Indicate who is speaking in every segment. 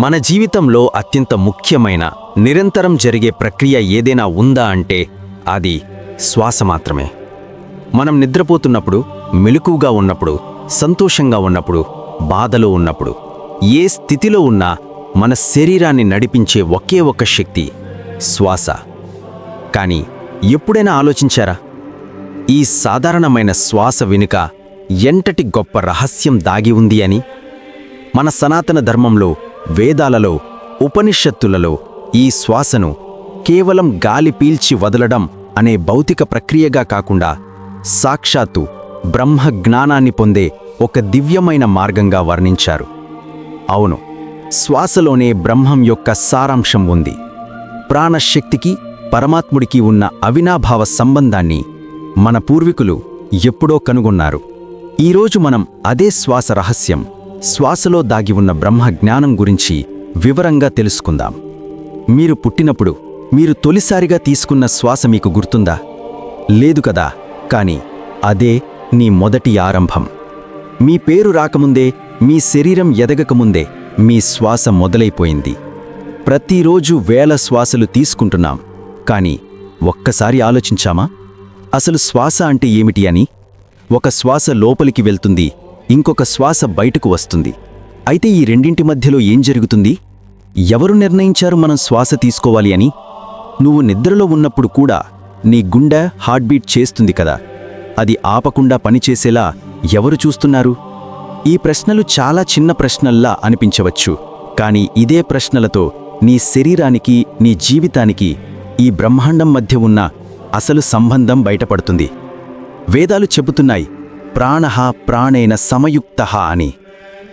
Speaker 1: మన జీవితంలో అత్యంత ముఖ్యమైన నిరంతరం జరిగే ప్రక్రియ ఏదైనా ఉందా అంటే అది శ్వాస మాత్రమే. మనం నిద్రపోతున్నప్పుడు మెలకుగా ఉన్నప్పుడు సంతోషంగా ఉన్నప్పుడు బాధలో ఉన్నప్పుడు ఏ స్థితిలో ఉన్నా మన శరీరాన్ని నడిపించే ఒకే ఒక్క శక్తి శ్వాస. కానీ ఎప్పుడైనా ఆలోచించారా? ఈ సాధారణమైన శ్వాస వెనుక ఎంతటి గొప్ప రహస్యం దాగి ఉంది అని? మన సనాతన ధర్మంలో వేదాలలో ఉపనిషత్తులలో ఈ శ్వాసను కేవలం గాలి పీల్చి వదలడం అనే భౌతిక ప్రక్రియగా కాకుండా సాక్షాత్తు బ్రహ్మ జ్ఞానాన్ని పొందే ఒక దివ్యమైన మార్గంగా వర్ణించారు. అవును శ్వాసలోనే బ్రహ్మం యొక్క సారాంశం ఉంది. ప్రాణశక్తికి పరమాత్ముడికి ఉన్న అవినాభావ సంబంధాన్ని మన పూర్వీకులు ఎప్పుడో కనుగొన్నారు. ఈరోజు మనం అదే శ్వాస రహస్యం శ్వాసలో దాగి ఉన్న బ్రహ్మ జ్ఞానం గురించి వివరంగా తెలుసుకుందాం. మీరు పుట్టినప్పుడు మీరు తొలిసారిగా తీసుకున్న శ్వాస మీకు గుర్తుందా? లేదు కదా. కాని అదే నీ మొదటి ఆరంభం. మీ పేరు రాకముందే మీ శరీరం ఎదగకముందే మీ శ్వాస మొదలైపోయింది. ప్రతిరోజు వేల శ్వాసలు తీసుకుంటున్నాం. కానీ ఒక్కసారి ఆలోచించామా? అసలు శ్వాస అంటే ఏమిటి అని? ఒక శ్వాస లోపలికి వెళ్తుంది ఇంకొక శ్వాస బయటకు వస్తుంది. అయితే ఈ రెండింటి మధ్యలో ఏం జరుగుతుంది? ఎవరు నిర్ణయించారు మనం శ్వాస తీసుకోవాలి అని? నువ్వు నిద్రలో ఉన్నప్పుడు కూడా నీ గుండె హార్ట్బీట్ చేస్తుంది కదా. అది ఆపకుండా పనిచేసేలా ఎవరు చూస్తున్నారు? ఈ ప్రశ్నలు చాలా చిన్న ప్రశ్నల్లా అనిపించవచ్చు. కానీ ఇదే ప్రశ్నలతో నీ శరీరానికి నీ జీవితానికి ఈ బ్రహ్మాండం మధ్య ఉన్న అసలు సంబంధం బయటపడుతుంది. వేదాలు చెబుతున్నాయి ప్రాణ ప్రాణేన సమయుక్త అని.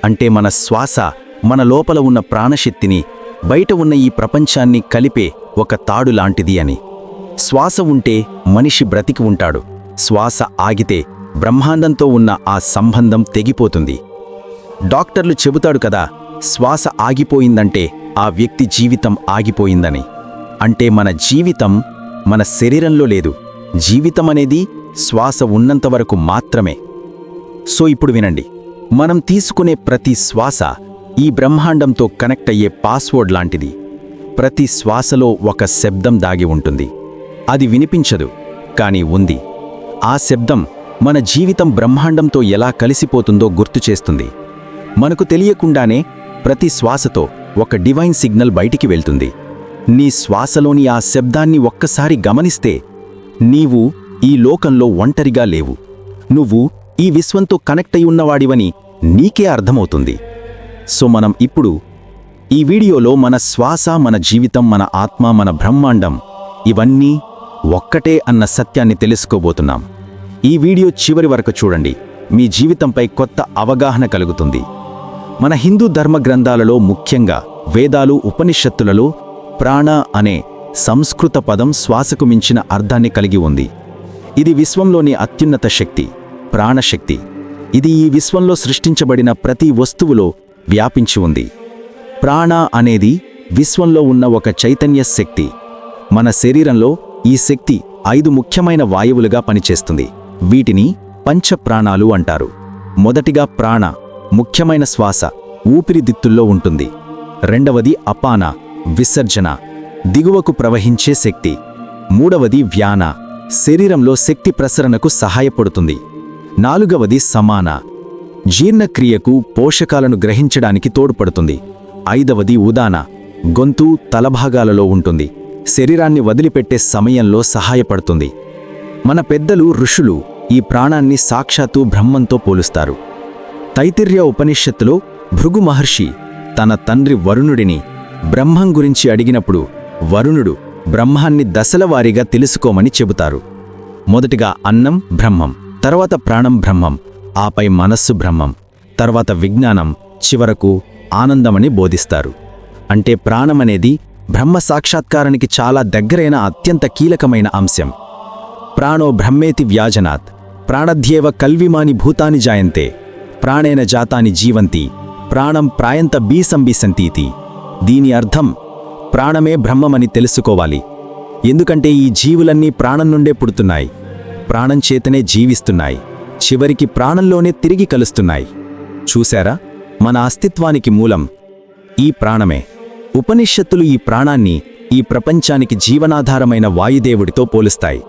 Speaker 1: అంటే మన శ్వాస మన లోపల ఉన్న ప్రాణశక్తిని బయట ఉన్న ఈ ప్రపంచాన్ని కలిపే ఒక తాడు లాంటిది అని. శ్వాస ఉంటే మనిషి బ్రతికి ఉంటాడు. శ్వాస ఆగితే బ్రహ్మాండంతో ఉన్న ఆ సంబంధం తెగిపోతుంది. డాక్టర్లు చెబుతాడు కదా శ్వాస ఆగిపోయిందంటే ఆ వ్యక్తి జీవితం ఆగిపోయిందని. అంటే మన జీవితం మన శరీరంలో లేదు. జీవితం అనేది శ్వాస ఉన్నంతవరకు మాత్రమే. సో ఇప్పుడు వినండి. మనం తీసుకునే ప్రతి శ్వాస ఈ బ్రహ్మాండంతో కనెక్ట్ అయ్యే పాస్వర్డ్ లాంటిది. ప్రతి శ్వాసలో ఒక శబ్దం దాగి ఉంటుంది. అది వినిపించదు కానీ ఉంది. ఆ శబ్దం మన జీవితం బ్రహ్మాండంతో ఎలా కలిసిపోతుందో గుర్తు చేస్తుంది. మనకు తెలియకుండానే ప్రతి శ్వాసతో ఒక డివైన్ సిగ్నల్ బయటికి వెళ్తుంది. నీ శ్వాసలోని ఆ శబ్దాన్ని ఒక్కసారి గమనిస్తే నీవు ఈ లోకంలో ఒంటరిగా లేవు. నువ్వు ఈ విశ్వంతో కనెక్ట్ అయి ఉన్నవాడివని నీకే అర్థమవుతుంది. సో మనం ఇప్పుడు ఈ వీడియోలో మన శ్వాస మన జీవితం మన ఆత్మ మన బ్రహ్మాండం ఇవన్నీ ఒక్కటే అన్న సత్యాన్ని తెలుసుకోబోతున్నాం. ఈ వీడియో చివరి వరకు చూడండి. మీ జీవితంపై కొత్త అవగాహన కలుగుతుంది. మన హిందూ ధర్మ గ్రంథాలలో ముఖ్యంగా వేదాలు ఉపనిషత్తులలో ప్రాణ అనే సంస్కృత పదం శ్వాసకు మించిన అర్థాన్ని కలిగి ఉంది. ఇది విశ్వంలోని అత్యున్నత శక్తి. ప్రాణశక్తి. ఇది ఈ విశ్వంలో సృష్టించబడిన ప్రతి వస్తువులో వ్యాపించి ఉంది. ప్రాణ అనేది విశ్వంలో ఉన్న ఒక చైతన్య శక్తి. మన శరీరంలో ఈ శక్తి ఐదు ముఖ్యమైన వాయువులుగా పనిచేస్తుంది. వీటిని పంచప్రాణాలు అంటారు. మొదటిగా ప్రాణ ముఖ్యమైన శ్వాస ఊపిరిదిత్తుల్లో ఉంటుంది. రెండవది అపాన విసర్జన దిగువకు ప్రవహించే శక్తి. మూడవది వ్యాన శరీరంలో శక్తి ప్రసరణకు సహాయపడుతుంది. నాలుగవది సమాన. జీర్ణక్రియకు పోషకాలను గ్రహించడానికి తోడ్పడుతుంది. ఐదవది ఉదాన. గొంతు తలభాగాలలో ఉంటుంది. శరీరాన్ని వదిలిపెట్టే సమయంలో సహాయపడుతుంది. మన పెద్దలు ఋషులు ఈ ప్రాణాన్ని సాక్షాత్తు బ్రహ్మంతో పోలుస్తారు. తైతిర్య ఉపనిషత్తులో భృగు మహర్షి తన తండ్రి వరుణుడిని బ్రహ్మం గురించి అడిగినప్పుడు వరుణుడు బ్రహ్మాన్ని దశలవారీగా తెలుసుకోమని చెబుతారు. మొదటిగా అన్నం బ్రహ్మం. తర్వాత ప్రాణం బ్రహ్మం ఆపై మనస్సు బ్రహ్మం తర్వాత విజ్ఞానం చివరకు ఆనందమని బోధిస్తారు. అంటే ప్రాణమనేది బ్రహ్మ సాక్షాత్కారానికి చాలా దగ్గరైన అత్యంత కీలకమైన అంశం. ప్రాణో బ్రహ్మేతి వ్యాజనాత్ ప్రాణధ్యేవ కల్విమాని భూతాని జాయంతే ప్రాణేన జాతాని జీవంతి ప్రాణం ప్రాయంత బీసంబీసంతీతి. దీని అర్థం ప్రాణమే బ్రహ్మమని తెలుసుకోవాలి. ఎందుకంటే ఈ జీవులన్నీ ప్రాణం నుండే పుడుతున్నాయి. ప్రాణం చేతనే జీవిస్తున్నాయి. చివరికి ప్రాణంలోనే తిరిగి కలుస్తున్నాయి. చూశారా? మన అస్తిత్వానికి మూలం
Speaker 2: ఈ ప్రాణమే. ఉపనిషత్తులు ఈ ప్రాణాన్ని ఈ ప్రపంచానికి జీవనాధారమైన వాయుదేవుడితో పోలుస్తాయి.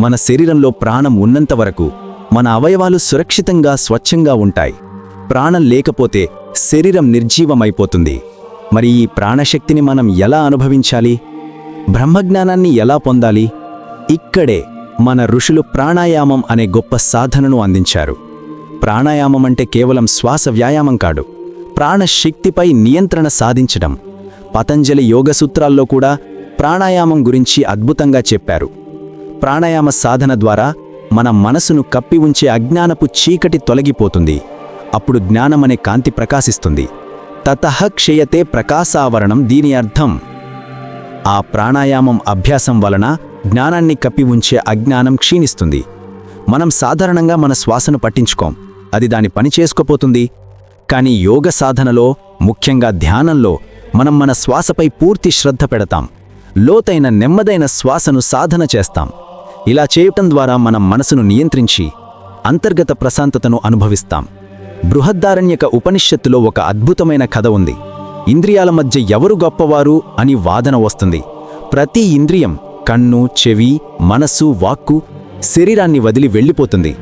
Speaker 2: మన శరీరంలో ప్రాణం ఉన్నంత వరకు మన అవయవాలు సురక్షితంగా స్వచ్ఛంగా ఉంటాయి. ప్రాణం లేకపోతే శరీరం నిర్జీవమైపోతుంది. మరి ఈ ప్రాణశక్తిని మనం ఎలా అనుభవించాలి? బ్రహ్మజ్ఞానాన్ని ఎలా పొందాలి? ఇక్కడే మన ఋషులు ప్రాణాయామం అనే గొప్ప సాధనను అందించారు. ప్రాణాయామం అంటే కేవలం శ్వాస వ్యాయామం కాడు ప్రాణశక్తిపై నియంత్రణ సాధించడం. పతంజలి యోగ సూత్రాల్లో కూడా ప్రాణాయామం గురించి అద్భుతంగా చెప్పారు. ప్రాణాయామ సాధన ద్వారా మన మనసును కప్పి ఉంచే అజ్ఞానపు చీకటి తొలగిపోతుంది. అప్పుడు జ్ఞానమనే కాంతి ప్రకాశిస్తుంది. తతః క్షయతే ప్రకాశావరణం దీని అర్థం. ఆ ప్రాణాయామం అభ్యాసం వలన జ్ఞానాన్ని కప్పి ఉంచే అజ్ఞానం క్షీణిస్తుంది. మనం సాధారణంగా మన శ్వాసను పట్టించుకోం. అది దాని పని చేసుకోపోతుంది. కానీ యోగ సాధనలో ముఖ్యంగా ధ్యానంలో మనం మన శ్వాసపై పూర్తి శ్రద్ధ పెడతాం. లోతైన నెమ్మదైన శ్వాసను సాధన చేస్తాం. ఇలా చేయటం ద్వారా మనం మనసును నియంత్రించి అంతర్గత ప్రశాంతతను అనుభవిస్తాం. బృహద్దారణ్యక ఉపనిషత్తులో ఒక అద్భుతమైన కథ ఉంది. ఇంద్రియాల మధ్య ఎవరు గొప్పవారు అని వాదన వస్తుంది. ప్రతి ఇంద్రియం కన్ను చెవి మనస్సు వాక్కు శరీరాన్ని వదిలి వెళ్ళిపోతుంది.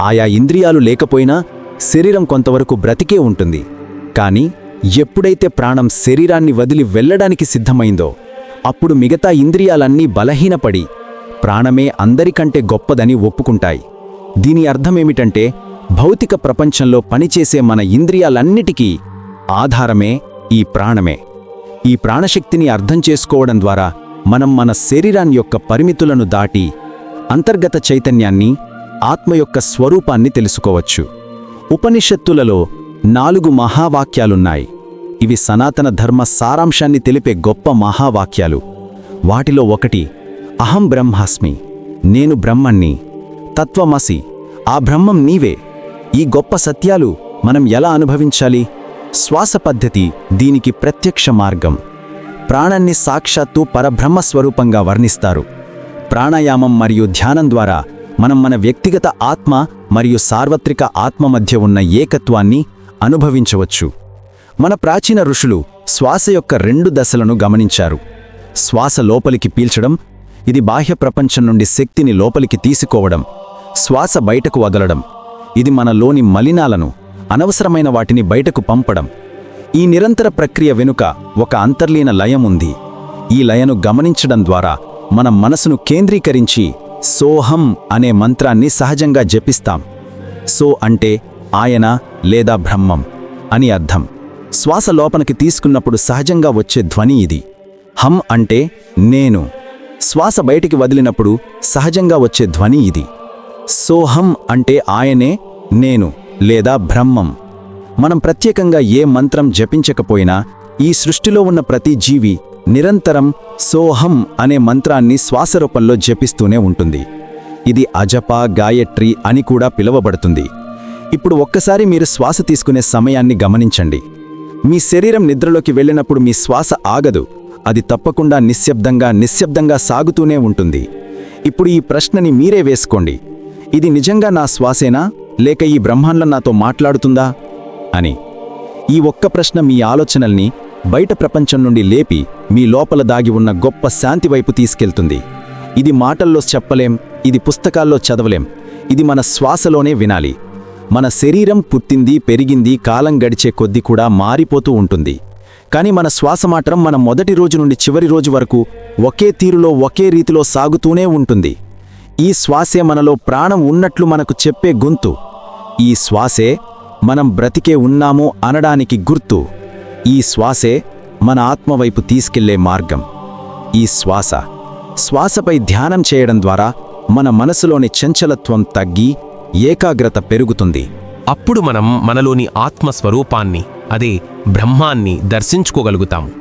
Speaker 2: ఆయా ఇంద్రియాలు లేకపోయినా శరీరం కొంతవరకు బ్రతికే ఉంటుంది. కానీ ఎప్పుడైతే ప్రాణం శరీరాన్ని వదిలి వెళ్ళడానికి సిద్ధమైందో అప్పుడు మిగతా ఇంద్రియాలన్నీ బలహీనపడి ప్రాణమే అందరికంటే గొప్పదని ఒప్పుకుంటాయి. దీని అర్థమేమిటంటే భౌతిక ప్రపంచంలో పనిచేసే మన ఇంద్రియాలన్నిటికీ ఆధారమే ఈ ప్రాణమే. ఈ ప్రాణశక్తిని అర్థం చేసుకోవడం ద్వారా మనం మన శరీరాన్ని యొక్క పరిమితులను దాటి అంతర్గత చైతన్యాన్ని ఆత్మ యొక్క స్వరూపాన్ని తెలుసుకోవచ్చు. ఉపనిషత్తులలో నాలుగు మహావాక్యాలున్నాయి. ఇవి సనాతన ధర్మ సారాంశాన్ని తెలిపే గొప్ప మహావాక్యాలు. వాటిలో ఒకటి అహం బ్రహ్మాస్మి నేను బ్రహ్మణ్ణి తత్వమసి ఆ బ్రహ్మం నీవే. ఈ గొప్ప సత్యాలు మనం ఎలా అనుభవించాలి? శ్వాస పద్ధతి దీనికి ప్రత్యక్ష మార్గం. ప్రాణాన్ని సాక్షాత్తు పరబ్రహ్మ స్వరూపంగా వర్ణిస్తారు. ప్రాణాయామం మరియు ధ్యానం ద్వారా మనం మన వ్యక్తిగత ఆత్మ మరియు సార్వత్రిక ఆత్మ మధ్య ఉన్న ఏకత్వాన్ని అనుభవించవచ్చు. మన ప్రాచీన ఋషులు శ్వాస యొక్క రెండు దశలను గమనించారు. శ్వాస లోపలికి పీల్చడం ఇది బాహ్య ప్రపంచం నుండి శక్తిని లోపలికి తీసుకోవడం శ్వాస బయటకు వదలడం ఇది మనలోని మలినాలను అనవసరమైన వాటిని బయటకు పంపడం. ఈ నిరంతర ప్రక్రియ వెనుక ఒక అంతర్లీన లయం ఉంది. ఈ లయను గమనించడం ద్వారా మన మనసును కేంద్రీకరించి సోహం అనే మంత్రాన్ని సహజంగా జపిస్తాం. సో అంటే ఆయన లేదా బ్రహ్మం అని అర్థం. శ్వాస లోపలికి తీసుకున్నప్పుడు సహజంగా వచ్చే ధ్వని ఇది. హం అంటే నేను. శ్వాస బయటికి వదిలినప్పుడు సహజంగా వచ్చే ధ్వని ఇది. సోహం అంటే ఆయనే నేను లేదా బ్రహ్మం. మనం ప్రత్యేకంగా ఏ మంత్రం జపించకపోయినా ఈ సృష్టిలో ఉన్న ప్రతి జీవి నిరంతరం సోహం అనే మంత్రాన్ని శ్వాసరూపంలో జపిస్తూనే ఉంటుంది. ఇది అజప గాయత్రి అని కూడా పిలువబడుతుంది. ఇప్పుడు ఒక్కసారి మీరు శ్వాస తీసుకునే సమయాన్ని గమనించండి. మీ శరీరం నిద్రలోకి వెళ్ళినప్పుడు మీ శ్వాస ఆగదు. అది తప్పకుండా నిశ్శబ్దంగా నిశ్శబ్దంగా సాగుతూనే ఉంటుంది. ఇప్పుడు ఈ ప్రశ్నని మీరే వేసుకోండి. ఇది నిజంగా నా శ్వాసేనా? లేక ఈ బ్రహ్మాండం నాతో మాట్లాడుతుందా? అని. ఈ ఒక్క ప్రశ్న మీ ఆలోచనల్ని బయట ప్రపంచం నుండి లేపి మీ లోపల దాగి ఉన్న గొప్ప శాంతి వైపు తీసుకెళ్తుంది. ఇది మాటల్లో చెప్పలేం ఇది పుస్తకాల్లో చదవలేం ఇది మన శ్వాసలోనే వినాలి. మన శరీరం పుట్టింది పెరిగింది కాలం గడిచే కొద్దీ కూడా మారిపోతూ ఉంటుంది. కానీ మన శ్వాస మాత్రం మన మొదటి రోజు నుండి చివరి రోజు వరకు ఒకే తీరులో ఒకే రీతిలో సాగుతూనే ఉంటుంది. ఈ శ్వాసే మనలో ప్రాణం ఉన్నట్లు మనకు చెప్పే గొంతు. ఈ శ్వాసే మనం బ్రతికే ఉన్నాము అనడానికి గుర్తు. ఈ శ్వాసే మన ఆత్మవైపు తీసుకెళ్ళే మార్గం. ఈ శ్వాస. శ్వాసపై ధ్యానం చేయడం ద్వారా మన మనసులోని చంచలత్వం తగ్గి ఏకాగ్రత పెరుగుతుంది.
Speaker 3: అప్పుడు మనం మనలోని ఆత్మస్వరూపాన్ని అదే బ్రహ్మాన్ని దర్శించుకోగలుగుతాం.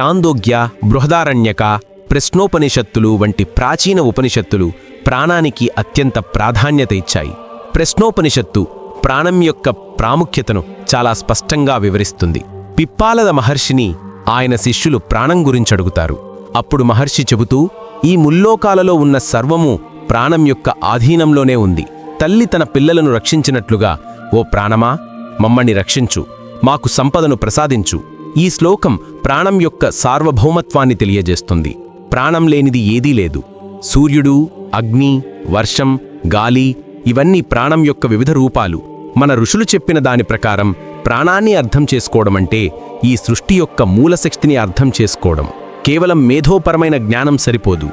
Speaker 3: చాందోగ్య బృహదారణ్యక ప్రశ్నోపనిషత్తులు వంటి ప్రాచీన ఉపనిషత్తులు ప్రాణానికి అత్యంత ప్రాధాన్యత ఇచ్చాయి. ప్రశ్నోపనిషత్తు ప్రాణం యొక్క ప్రాముఖ్యతను చాలా స్పష్టంగా వివరిస్తుంది. పిప్పాలద మహర్షిని ఆయన శిష్యులు ప్రాణం గురించి అడుగుతారు. అప్పుడు మహర్షి చెబుతూ ఈ ముల్లోకాలలో ఉన్న సర్వము ప్రాణం యొక్క ఆధీనంలోనే ఉంది. తల్లి తన పిల్లలను రక్షించినట్లుగా ఓ ప్రాణమా? మమ్మల్ని రక్షించు. మాకు సంపదను ప్రసాదించు. ఈ శ్లోకం ప్రాణం యొక్క సార్వభౌమత్వాన్ని తెలియజేస్తుంది. ప్రాణం లేనిది ఏదీ లేదు. సూర్యుడు అగ్ని వర్షం గాలి ఇవన్నీ ప్రాణం యొక్క వివిధ రూపాలు. మన ఋషులు చెప్పిన దాని ప్రకారం ప్రాణాన్ని అర్థం చేసుకోవడం అంటే ఈ సృష్టి యొక్క మూలశక్తిని అర్థం చేసుకోవడం. కేవలం మేధోపరమైన జ్ఞానం సరిపోదు.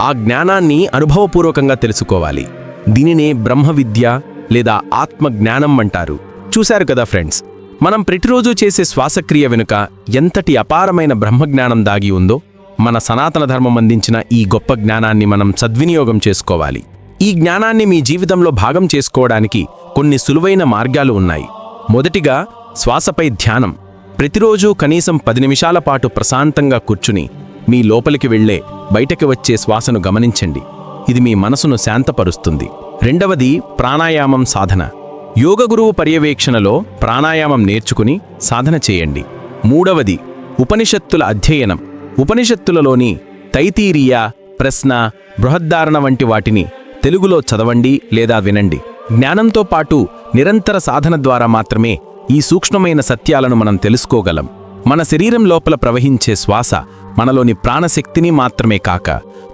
Speaker 3: ఆ జ్ఞానాన్ని అనుభవపూర్వకంగా తెలుసుకోవాలి. దీనినే బ్రహ్మ విద్య లేదా ఆత్మ జ్ఞానం అంటారు. చూశారు కదా ఫ్రెండ్స్? మనం ప్రతిరోజు చేసే శ్వాసక్రియ వెనుక ఎంతటి అపారమైన బ్రహ్మజ్ఞానం దాగి ఉందో మన సనాతన ధర్మం అందించిన ఈ గొప్ప జ్ఞానాన్ని మనం సద్వినియోగం చేసుకోవాలి. ఈ జ్ఞానాన్ని మీ జీవితంలో భాగం చేసుకోవడానికి కొన్ని సులువైన మార్గాలు ఉన్నాయి. మొదటిగా శ్వాసపై ధ్యానం. ప్రతిరోజూ కనీసం పది నిమిషాల పాటు ప్రశాంతంగా కూర్చుని మీ లోపలికి వెళ్ళే బయటకి వచ్చే శ్వాసను గమనించండి. ఇది మీ మనసును శాంతపరుస్తుంది. రెండవది ప్రాణాయామం సాధన. యోగ గురువు పర్యవేక్షణలో ప్రాణాయామం నేర్చుకుని సాధన చేయండి. మూడవది ఉపనిషత్తుల అధ్యయనం. ఉపనిషత్తులలోని తైతీరియ ప్రశ్న బృహద్ధారణ వంటి వాటిని తెలుగులో చదవండి లేదా వినండి. జ్ఞానంతో పాటు నిరంతర సాధన ద్వారా మాత్రమే ఈ సూక్ష్మమైన సత్యాలను మనం తెలుసుకోగలం. మన శరీరం లోపల ప్రవహించే శ్వాస మనలోని ప్రాణశక్తిని మాత్రమే కాక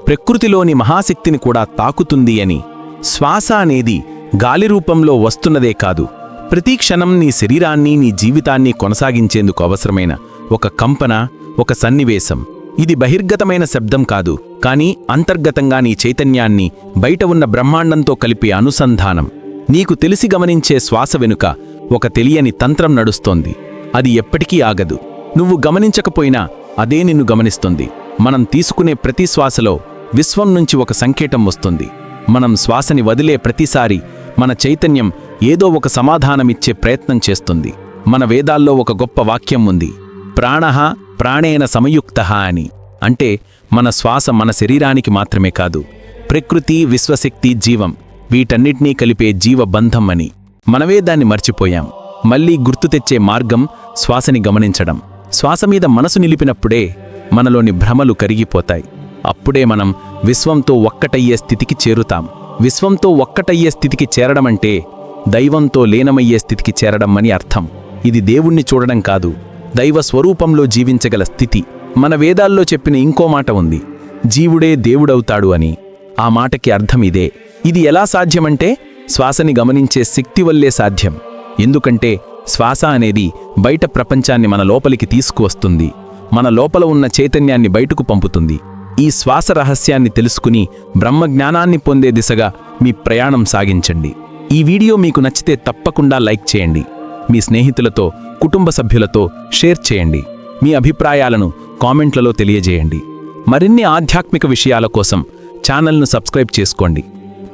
Speaker 3: ప్రకృతిలోని మహాశక్తిని కూడా తాకుతుంది అని. శ్వాస అనేది గాలి రూపంలో వస్తున్నదే కాదు ప్రతి క్షణం నీ శరీరాన్ని నీ జీవితాన్ని కొనసాగించేందుకు అవసరమైన ఒక కంపన ఒక సన్నివేశం. ఇది బహిర్గతమైన శబ్దం కాదు కానీ అంతర్గతంగా నీ చైతన్యాన్ని బయట ఉన్న బ్రహ్మాండంతో కలిపే అనుసంధానం. నీకు తెలిసి గమనించే శ్వాస వెనుక ఒక తెలియని తంత్రం నడుస్తోంది. అది ఎప్పటికీ ఆగదు. నువ్వు గమనించకపోయినా అదే నిన్ను గమనిస్తుంది. మనం తీసుకునే ప్రతి శ్వాసలో విశ్వం నుంచి ఒక సంకేతం వస్తుంది. మనం శ్వాసని వదిలే ప్రతిసారి మన చైతన్యం ఏదో ఒక సమాధానమిచ్చే ప్రయత్నం చేస్తుంది. మన వేదాల్లో ఒక గొప్ప వాక్యం ఉంది. ప్రాణః ప్రాణేన సమయుక్త అని. అంటే మన శ్వాస మన శరీరానికి మాత్రమే కాదు ప్రకృతి విశ్వశక్తి జీవం వీటన్నిటినీ కలిపే జీవబంధం అని. మనమే దాన్ని మర్చిపోయాం. మళ్ళీ గుర్తు తెచ్చే మార్గం శ్వాసని గమనించడం. శ్వాస మీద మనసు నిలిపినప్పుడే మనలోని భ్రమలు కరిగిపోతాయి. అప్పుడే మనం విశ్వంతో ఒక్కటయ్యే స్థితికి చేరుతాం. విశ్వంతో ఒక్కటయ్యే స్థితికి చేరడమంటే దైవంతో లీనమయ్యే స్థితికి చేరడం అని అర్థం. ఇది దేవుణ్ణి చూడడం కాదు దైవ స్వరూపంలో జీవించగల స్థితి. మన వేదాల్లో చెప్పిన ఇంకో మాట ఉంది. జీవుడే దేవుడవుతాడు అని. ఆ మాటకి అర్థం ఇదే. ఇది ఎలా సాధ్యమంటే శ్వాసని గమనించే శక్తి వల్లే సాధ్యం. ఎందుకంటే శ్వాస అనేది బయట ప్రపంచాన్ని మన లోపలికి తీసుకువస్తుంది. మన లోపల ఉన్న చైతన్యాన్ని బయటకు పంపుతుంది. ఈ శ్వాస రహస్యాన్ని తెలుసుకుని బ్రహ్మజ్ఞానాన్ని పొందే దిశగా మీ ప్రయాణం సాగించండి. ఈ వీడియో మీకు నచ్చితే తప్పకుండా లైక్ చేయండి. మీ స్నేహితులతో కుటుంబ సభ్యులతో షేర్ చేయండి. మీ అభిప్రాయాలను కామెంట్లలో తెలియజేయండి. మరిన్ని ఆధ్యాత్మిక విషయాల కోసం ఛానల్ను సబ్స్క్రైబ్ చేసుకోండి.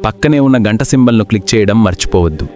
Speaker 3: పక్కనే ఉన్న గంట సింబల్ను క్లిక్ చేయడం మర్చిపోవద్దు.